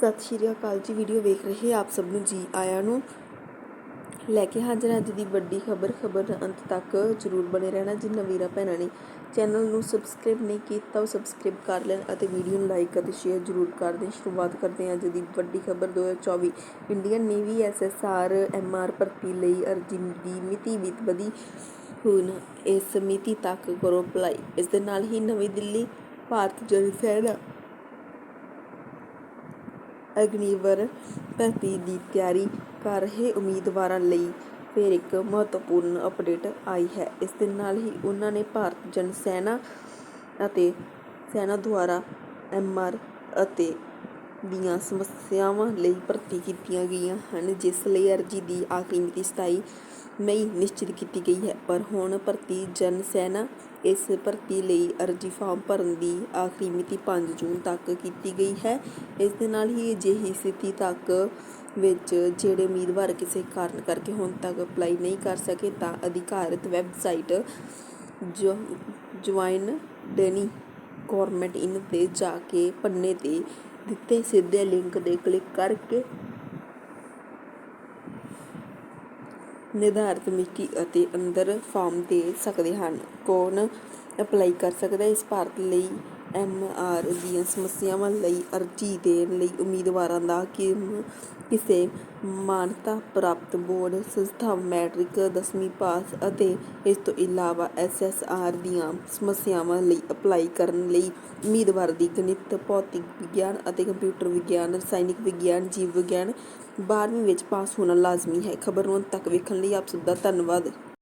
ਸਤਿ ਸ਼੍ਰੀ ਅਕਾਲ ਜੀ ਵੀਡੀਓ ਵੇਖ ਰਹੇ ਆਪ ਸਭ ਨੂੰ ਜੀ ਆਇਆਂ ਨੂੰ। ਲੈ ਕੇ ਹਾਜ਼ਰ ਅੱਜ ਦੀ ਵੱਡੀ ਖਬਰ ਖਬਰ ਅੰਤ ਤੱਕ ਜਰੂਰ ਬਣੇ ਰਹਿਣਾ ਜਿਨ੍ਹਾਂ ਵੀਰਾਂ ਭੈਣਾਂ ਨੇ ਚੈਨਲ ਨੂੰ ਸਬਸਕ੍ਰਾਈਬ ਨਹੀਂ ਕੀਤਾ ਉਹ ਸਬਸਕ੍ਰਾਈਬ ਕਰ ਲੈਣ ਅਤੇ ਵੀਡੀਓ ਨੂੰ ਲਾਈਕ ਅਤੇ ਸ਼ੇਅਰ ਜਰੂਰ ਕਰ ਦੇਣ। ਸ਼ੁਰੂਆਤ ਕਰਦੇ ਹਾਂ ਅੱਜ ਦੀ ਵੱਡੀ ਖਬਰ 2024 ਇੰਡੀਅਨ ਨੇਵੀ ਐਸਐਸਆਰ ਐਮਆਰ ਭਰਤੀ ਲਈ ਅਰਜ਼ੀ ਦੀ ਮਿਤੀ ਵੀ ਵਧੀ ਹੁਣ ਇਸ ਮਿਤੀ ਤੱਕ ਕਰੋ ਅਪਲਾਈ। ਇਸ ਦੇ ਨਾਲ ਹੀ ਨਵੀਂ ਦਿੱਲੀ, ਭਾਰਤ ਜਲ ਸੈਨਾ ਅਗਨੀਵਰ ਭਰਤੀ ਦੀ ਤਿਆਰੀ ਕਰ ਰਹੇ ਉਮੀਦਵਾਰਾਂ ਲਈ ਫਿਰ ਇੱਕ ਮਹੱਤਵਪੂਰਨ ਅਪਡੇਟ ਆਈ ਹੈ। ਇਸ ਦੇ ਨਾਲ ਹੀ ਉਹਨਾਂ ਨੇ ਭਾਰਤ ਜਨ ਸੈਨਾ ਅਤੇ ਸੈਨਾ ਦੁਆਰਾ ਐਮਆਰ ਅਤੇ ਦੀਆਂ ਸਮੱਸਿਆਵਾਂ ਲਈ ਭਰਤੀ ਕੀਤੀਆਂ ਗਈਆਂ ਹਨ, ਜਿਸ ਲਈ ਅਰਜ਼ੀ ਦੀ ਆਖਰੀ ਮਿਤੀ 27 ਮਈ ਨਿਸ਼ਚਿਤ ਕੀਤੀ ਗਈ ਹੈ। ਪਰ ਹੁਣ ਭਰਤੀ ਜਨ ਸੈਨਾ ਇਸ ਭਰਤੀ ਲਈ ਅਰਜ਼ੀ ਫਾਰਮ ਭਰਨ ਦੀ ਆਖਰੀ ਮਿਤੀ 5 ਜੂਨ ਤੱਕ ਕੀਤੀ ਗਈ ਹੈ। ਇਸ ਦੇ ਨਾਲ ਹੀ ਅਜਿਹੀ ਸਥਿਤੀ ਤੱਕ ਵਿੱਚ ਜਿਹੜੇ ਉਮੀਦਵਾਰ ਕਿਸੇ ਕਾਰਨ ਕਰਕੇ ਹੁਣ ਤੱਕ ਅਪਲਾਈ ਨਹੀਂ ਕਰ ਸਕੇ ਤਾਂ ਅਧਿਕਾਰਤ ਵੈਬਸਾਈਟ ਜੁਆਇਨ ਡੈਨੀ ਗਵਰਨਮੈਂਟ ਇਨ ਤੇ ਜਾ ਕੇ ਪੰਨੇ ਤੇ ਦਿੱਤੇ ਸਿੱਧੇ ਲਿੰਕ ਤੇ ਕਲਿੱਕ ਕਰਕੇ ਨਿਰਧਾਰਤ ਮਿਤੀ ਅਤੇ ਅੰਦਰ ਫਾਰਮ ਦੇ ਸਕਦੇ ਹਨ। ਕੌਣ ਅਪਲਾਈ ਕਰ ਸਕਦਾ ਇਸ ਭਾਰਤ ਲਈ? ਐੱਮ ਆਰ ਦੀਆਂ ਸਮੱਸਿਆਵਾਂ ਲਈ ਅਰਜ਼ੀ ਦੇਣ ਲਈ ਉਮੀਦਵਾਰਾਂ ਦਾ ਕਿਮ, ਕਿਸੇ ਮਾਨਤਾ ਪ੍ਰਾਪਤ ਬੋਰਡ ਸੰਸਥਾ ਮੈਟ੍ਰਿਕ 10ਵੀਂ ਪਾਸ ਅਤੇ ਇਸ ਤੋਂ ਇਲਾਵਾ ਐਸ ਐਸ ਆਰ ਦੀਆਂ ਸਮੱਸਿਆਵਾਂ ਲਈ ਅਪਲਾਈ ਕਰਨ ਲਈ ਉਮੀਦਵਾਰ ਦੀ ਗਣਿਤ, ਭੌਤਿਕ ਵਿਗਿਆਨ ਅਤੇ ਕੰਪਿਊਟਰ ਵਿਗਿਆਨ, ਰਸਾਇਣਿਕ ਵਿਗਿਆਨ, ਜੀਵ ਵਿਗਿਆਨ 12ਵੀਂ ਵਿੱਚ ਪਾਸ ਹੋਣਾ ਲਾਜ਼ਮੀ ਹੈ। ਖਬਰ ਨੂੰ ਅੰਤ ਤੱਕ ਵੇਖਣ ਲਈ ਆਪ ਸਭ ਦਾ ਧੰਨਵਾਦ।